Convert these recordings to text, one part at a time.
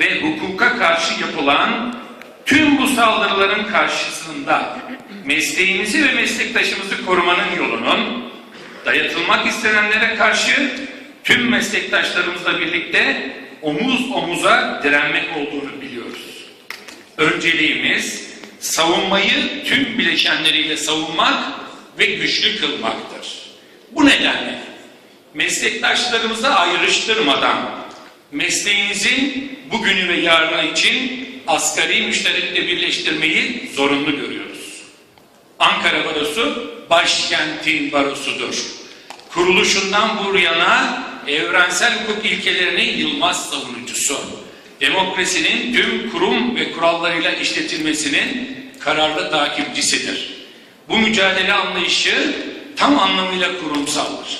ve hukuka karşı yapılan tüm bu saldırıların karşısında mesleğimizi ve meslektaşımızı korumanın yolunun dayatılmak istenenlere karşı tüm meslektaşlarımızla birlikte omuz omuza direnmek olduğunu biliyoruz. Önceliğimiz savunmayı tüm bileşenleriyle savunmak ve güçlü kılmaktır. Bu nedenle meslektaşlarımızı ayrıştırmadan mesleğimizin bugünü ve yarını için asgari müşterekle birleştirmeyi zorunlu görüyoruz. Ankara Barosu başkentin barosudur. Kuruluşundan bu yana evrensel hukuk ilkelerinin yılmaz savunucusu. Demokrasinin tüm kurum ve kurallarıyla işletilmesinin kararlı takipçisidir. Bu mücadele anlayışı tam anlamıyla kurumsaldır.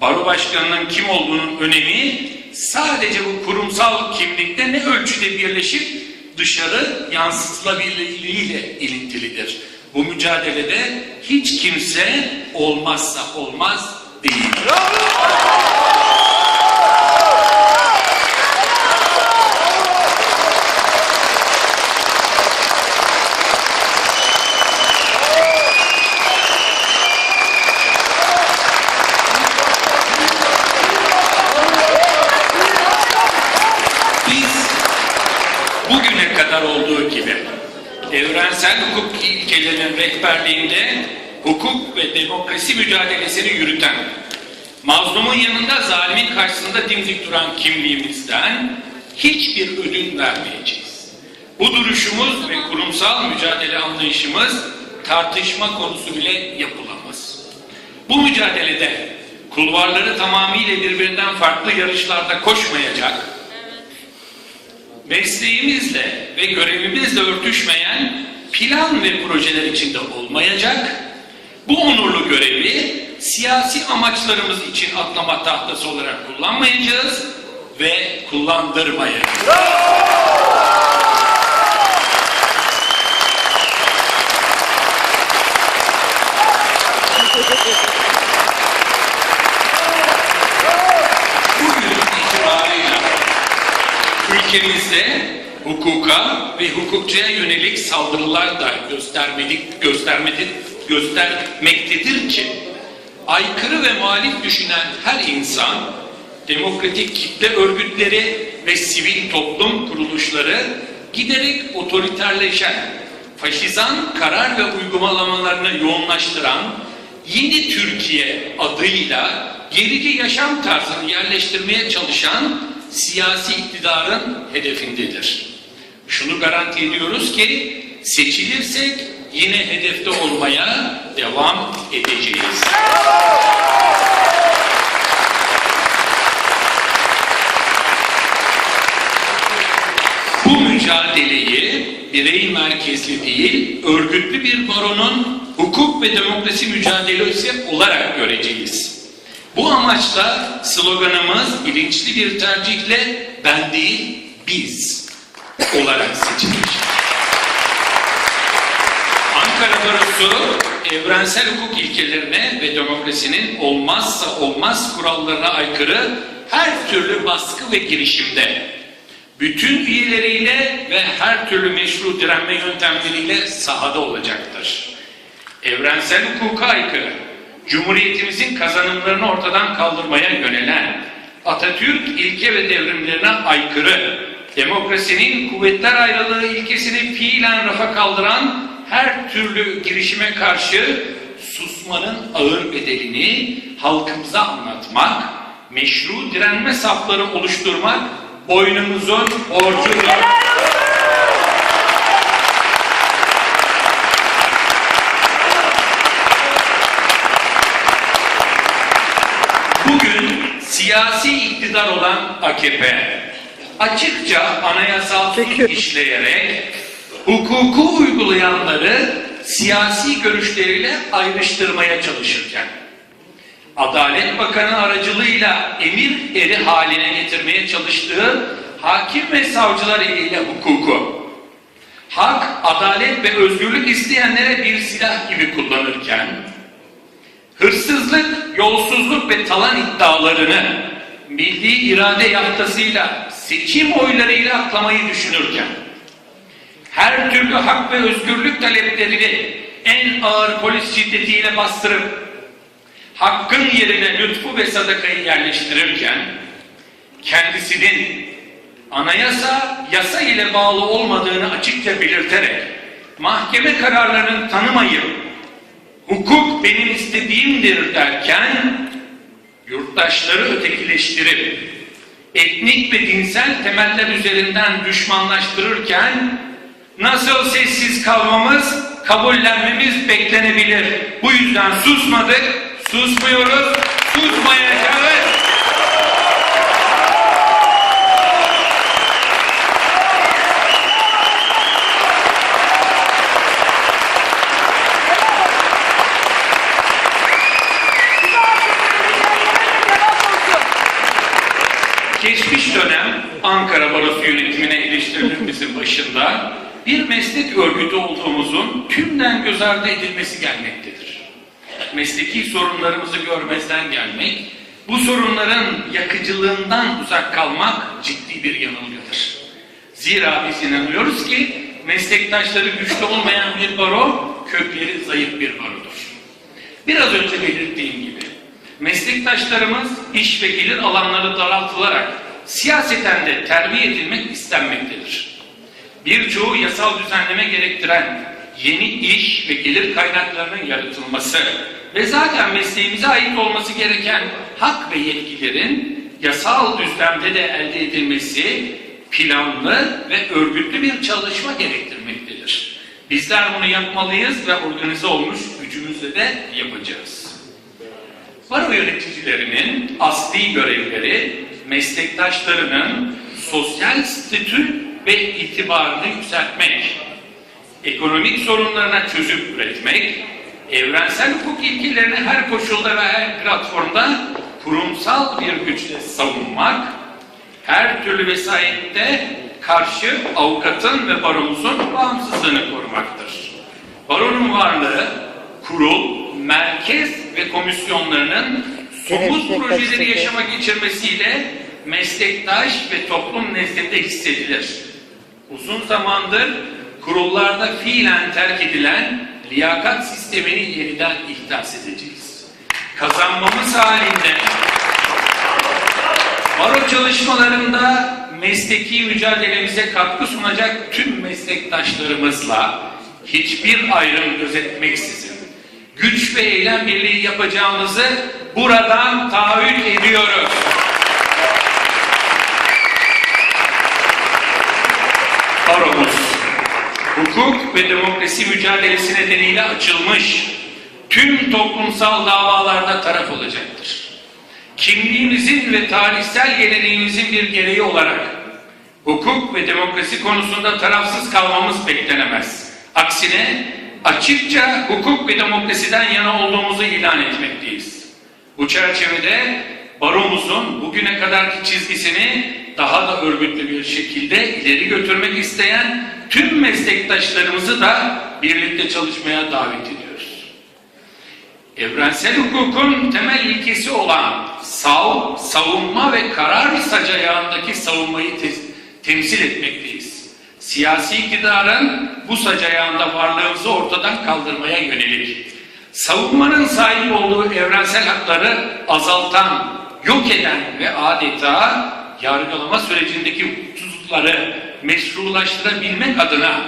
Baro başkanının kim olduğunun önemi sadece bu kurumsal kimlikte ne ölçüde birleşip dışarı yansıtılabilirliğiyle ilintilidir. Bu mücadelede hiç kimse olmazsa olmaz değil. Biz bugüne kadar olduğu gibi evrensel hukuk ilkelerinin rehberliğinde hukuk ve demokrasi mücadelesini yürüten, mazlumun yanında zalimin karşısında dimdik duran kimliğimizden hiçbir ödün vermeyeceğiz. Bu duruşumuz ve kurumsal mücadele anlayışımız tartışma konusu bile yapılamaz. Bu mücadelede kulvarları tamamıyla birbirinden farklı yarışlarda koşmayacak, mesleğimizle ve görevimizle örtüşmeyen plan ve projeler içinde olmayacak, bu onurlu görevi siyasi amaçlarımız için atlama tahtası olarak kullanmayacağız ve kullandırmayacağız. Bugün itibarıyla ülkemizde hukuka ve hukukçuya yönelik saldırılar da göstermedik, göstermedi, göstermektedir ki aykırı ve muhalif düşünen her insan demokratik kitle örgütleri ve sivil toplum kuruluşları giderek otoriterleşen, faşizan karar ve uygulamalarını yoğunlaştıran yeni Türkiye adıyla gerici yaşam tarzını yerleştirmeye çalışan siyasi iktidarın hedefindedir. Şunu garanti ediyoruz ki seçilirsek yine hedefte olmaya devam edeceğiz. Bu mücadeleyi birey merkezli değil, örgütlü bir baronun hukuk ve demokrasi mücadelesi olarak göreceğiz. Bu amaçla sloganımız bilinçli bir tercihle ben değil biz olarak seçilmiş. Ankara Barosu evrensel hukuk ilkelerine ve demokrasinin olmazsa olmaz kurallarına aykırı her türlü baskı ve girişimde bütün üyeleriyle ve her türlü meşru direnme yöntemleriyle sahada olacaktır. Evrensel hukuka aykırı, Cumhuriyetimizin kazanımlarını ortadan kaldırmaya yönelen, Atatürk ilke ve devrimlerine aykırı, demokrasinin kuvvetler ayrılığı ilkesini fiilen rafa kaldıran her türlü girişime karşı susmanın ağır bedelini halkımıza anlatmak, meşru direnme safları oluşturmak boynumuzun borcudur. Bugün siyasi iktidar olan AKP açıkça anayasal suç işleyerek hukuku uygulayanları siyasi görüşleriyle ayrıştırmaya çalışırken Adalet Bakanı aracılığıyla emir eri haline getirmeye çalıştığı hakim ve savcılar eliyle hukuku hak, adalet ve özgürlük isteyenlere bir silah gibi kullanırken hırsızlık, yolsuzluk ve talan iddialarını milli irade yaftasıyla, seçim oylarıyla aklamayı düşünürken, her türlü hak ve özgürlük taleplerini en ağır polis şiddetiyle bastırıp, hakkın yerine lütfu ve sadakayı yerleştirirken, kendisinin anayasa, yasa ile bağlı olmadığını açıkça belirterek, mahkeme kararlarını tanımayıp, hukuk benim istediğimdir derken, yurttaşları ötekileştirip, etnik ve dinsel temeller üzerinden düşmanlaştırırken, nasıl sessiz kalmamız, kabullenmemiz beklenebilir. Bu yüzden susmadık, susmuyoruz, susmayacağız. Geçmiş dönem Ankara Barosu yönetimine eleştirilerimizin başında bir meslek örgütü olduğumuzun tümden göz ardı edilmesi gelmektedir. Mesleki sorunlarımızı görmezden gelmek, bu sorunların yakıcılığından uzak kalmak ciddi bir yanılgıdır. Zira biz inanıyoruz ki meslektaşları güçlü olmayan bir baro, kökleri zayıf bir barodur. Biraz önce belirttiğim gibi meslektaşlarımız iş ve gelir alanları daraltılarak siyaseten de terbiye edilmek istenmektedir. Birçoğu yasal düzenleme gerektiren yeni iş ve gelir kaynaklarının yaratılması ve zaten mesleğimize ait olması gereken hak ve yetkilerin yasal düzlemde de elde edilmesi planlı ve örgütlü bir çalışma gerektirmektedir. Bizler bunu yapmalıyız ve organize olmuş gücümüzle de yapacağız. Baro yöneticilerinin asli görevleri meslektaşlarının sosyal statü ve itibarını yükseltmek, ekonomik sorunlarına çözüm üretmek, evrensel hukuk ilkelerini her koşulda ve her platformda kurumsal bir güçle savunmak, her türlü vesayette karşı avukatın ve baromuzun bağımsızlığını korumaktır. Baronun varlığı, kurul, merkez ve komisyonlarının somut projeleri yaşama geçirmesiyle meslektaş ve toplum nezdinde hissedilir. Uzun zamandır kurullarda fiilen terk edilen liyakat sistemini yeniden ihdas edeceğiz. Kazanmamız halinde baro çalışmalarında mesleki mücadelemize katkı sunacak tüm meslektaşlarımızla hiçbir ayrım gözetmeksizin güç ve eylem birliği yapacağımızı buradan taahhüt ediyoruz. Baromuz, hukuk ve demokrasi mücadelesi nedeniyle açılmış tüm toplumsal davalarda taraf olacaktır. Kimliğimizin ve tarihsel geleneğimizin bir gereği olarak hukuk ve demokrasi konusunda tarafsız kalmamız beklenemez. Aksine açıkça hukuk ve demokrasiden yana olduğumuzu ilan etmekteyiz. Bu çerçevede baromuzun bugüne kadarki çizgisini daha da örgütlü bir şekilde ileri götürmek isteyen tüm meslektaşlarımızı da birlikte çalışmaya davet ediyoruz. Evrensel hukukun temel ilkesi olan sav, savunma ve karar sacayağındaki savunmayı te temsil etmekteyiz. Siyasi iktidarın bu sacayağında varlığımızı ortadan kaldırmaya yönelik savunmanın sahip olduğu evrensel hakları azaltan, yok eden ve adeta yargılama sürecindeki hukuksuzlukları meşrulaştırabilmek adına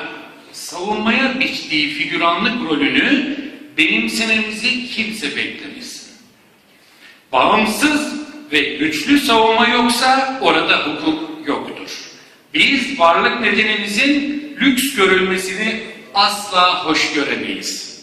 savunmaya biçtiği figüranlık rolünü benimsememizi kimse beklemesin. Bağımsız ve güçlü savunma yoksa orada hukuk. Biz varlık nedenimizin lüks görülmesini asla hoş göremeyiz.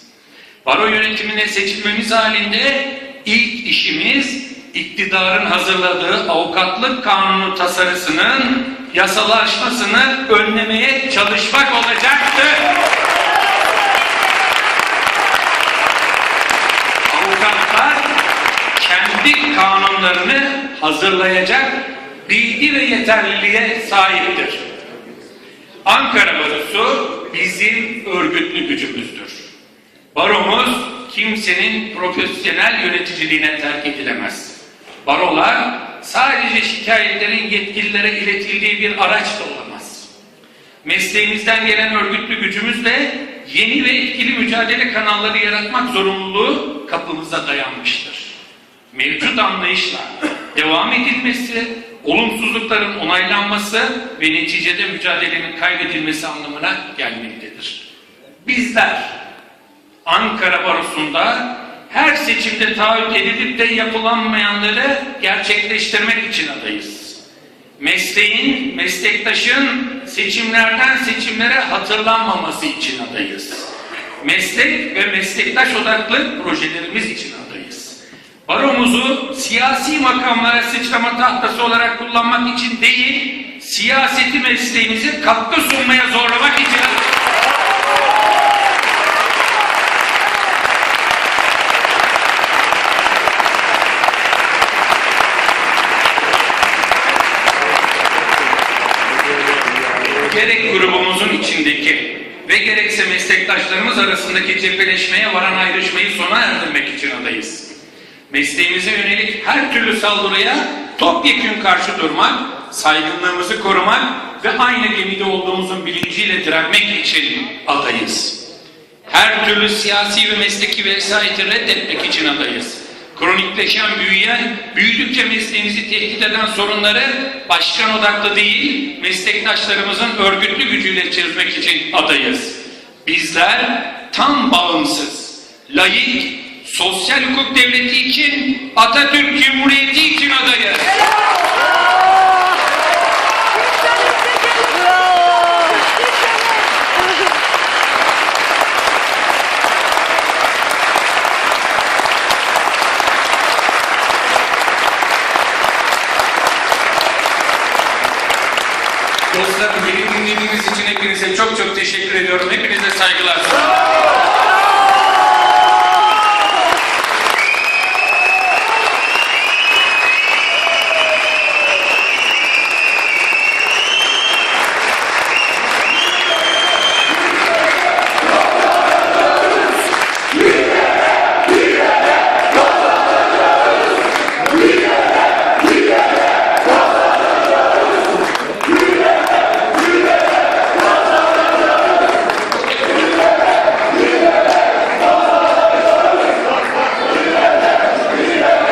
Baro yönetimine seçilmemiz halinde ilk işimiz iktidarın hazırladığı avukatlık kanunu tasarısının yasalaşmasını önlemeye çalışmak olacaktır. Avukatlar kendi kanunlarını hazırlayacak bilgi ve yeterliliğe sahiptir. Ankara Barosu bizim örgütlü gücümüzdür. Baromuz kimsenin profesyonel yöneticiliğine terk edilemez. Barolar sadece şikayetlerin yetkililere iletildiği bir araç da olamaz. Mesleğimizden gelen örgütlü gücümüzle yeni ve etkili mücadele kanalları yaratmak zorunluluğu kapımıza dayanmıştır. Mevcut anlayışla devam edilmesi, olumsuzlukların onaylanması ve neticede mücadelenin kaybedilmesi anlamına gelmektedir. Bizler Ankara Barosu'nda her seçimde taahhüt edilip de yapılanmayanları gerçekleştirmek için adayız. Mesleğin, meslektaşın seçimlerden seçimlere hatırlanmaması için adayız. Meslek ve meslektaş odaklı projelerimiz için adayız. Baromuzu siyasi makamlara sıçrama tahtası olarak kullanmak için değil, siyaseti mesleğimize katkı sunmaya zorlamak için gerek grubumuzun içindeki ve gerekse meslektaşlarımız arasındaki cepheleşmeye varan ayrışmayı sona erdirmek için adayız. Mesleğimize yönelik her türlü saldırıya topyekün karşı durmak, saygınlığımızı korumak ve aynı gemide olduğumuzun bilinciyle direnmek için adayız. Her türlü siyasi ve mesleki vesayeti reddetmek için adayız. Kronikleşen, büyüyen, büyüdükçe mesleğimizi tehdit eden sorunları başkan odaklı değil, meslektaşlarımızın örgütlü gücüyle çözmek için adayız. Bizler tam bağımsız, layık, sosyal hukuk devleti için, Atatürk Cumhuriyeti için adayız. Dostlarım beni dinlediğiniz için hepinize çok çok teşekkür ediyorum. Hepinize saygılar.